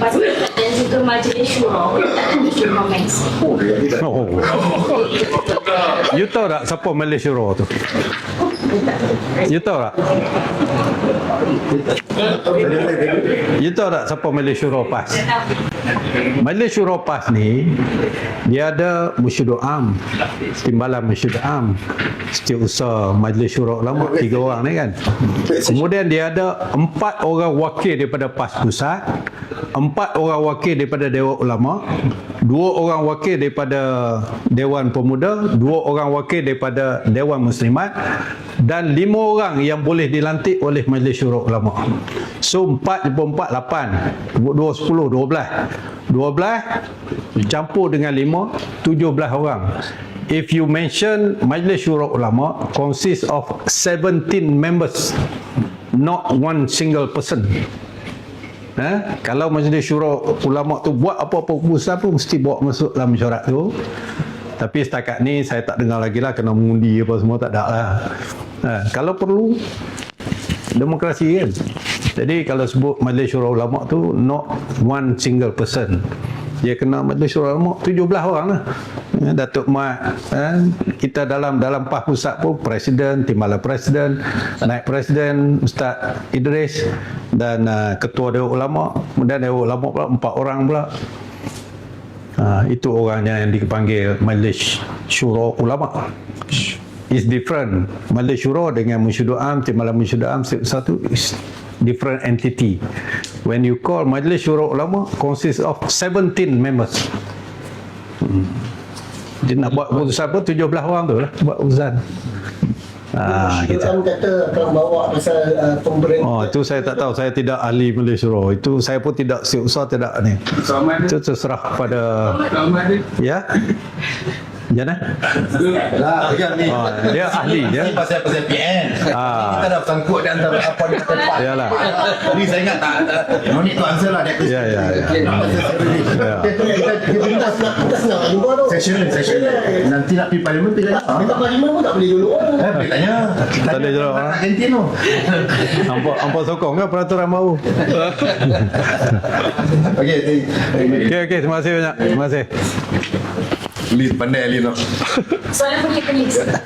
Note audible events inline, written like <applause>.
Pasal dan juga majlis syuro tak ada komen. Oh. You tahu tak siapa Malaysia Shuro tu? You tahu tak? You tahu tak siapa Malaysia Shuro PAS? Majlis Syuro PAS ni dia ada Musyidul Am Timbalan Musyidul Am Setiausaha Majlis Syuro Ulama tiga orang ni kan? Kemudian dia ada empat orang wakil daripada PAS Pusat empat orang wakil daripada Dewan Ulama dua orang wakil daripada Dewan Pemuda dua orang wakil daripada Dewan Muslimat dan lima orang yang boleh dilantik oleh Majlis Syuro Ulama. So empat jumpa empat lapan dua sepuluh dua belas. 12 campur dengan 5 17 orang if you mention Majlis Syura Ulama consists of 17 members not one single person Ha? Kalau Majlis Syura Ulama tu buat apa-apa keputusan pun mesti bawa masuk dalam mesyuarat tu. Tapi setakat ni saya tak dengar lagi lah kena mengundi apa semua tak ada lah. Ha, kalau perlu demokrasi kan. Jadi kalau sebut Majlis Syura Ulama tu not one single person. Dia kena Majlis Syura Ulama 17 orang lah. Ya, Datuk Mat eh, kita dalam dalam PAS pusat pun presiden, timbalan presiden, naik presiden Ustaz Idris dan uh, ketua Dewan Ulama, kemudian Dewan Ulama pula empat orang pula. Ha, itu orangnya yang dipanggil Majlis Syura Ulama is different. Majlis Syuro dengan Musyidul Am, Timbalan Musyidul Am satu is different entity. When you call Majlis Syuro Ulama consists of 17 members. Hmm. Dia nak buat keputusan pun 17 orang tu lah buat keputusan. Ah, gitu. Am kata akan bawa pasal uh. Oh, itu saya tak tahu. Saya tidak ahli Majlis Syuro. Itu saya pun tidak setiausaha tidak ni. Itu terserah kepada Selamat ni. <laughs> ya. Jangan. Lah, kan ni. Oh, dia ahli dia. Pasal pasal PN. Ah. Kita dah sangkut di antara apa di kata Pak. Yalah. Ni saya ingat tak. No need to answer lah. That question. Ya, ya, ya. Ya. Kita kita kita senang nak jumpa tu. Session, session. Nanti nak pergi parlimen pergi tanya. Dekat parlimen pun tak boleh dulu. Eh, pergi tanya. Tak boleh jawab, ah. Argentin tu. Hampa hampa sokong ke peraturan baru? <laughs> Okey, thank- Okey okey terima kasih banyak. Terima kasih. Лід, мене, Ліна. Ну. Соня, поїхали.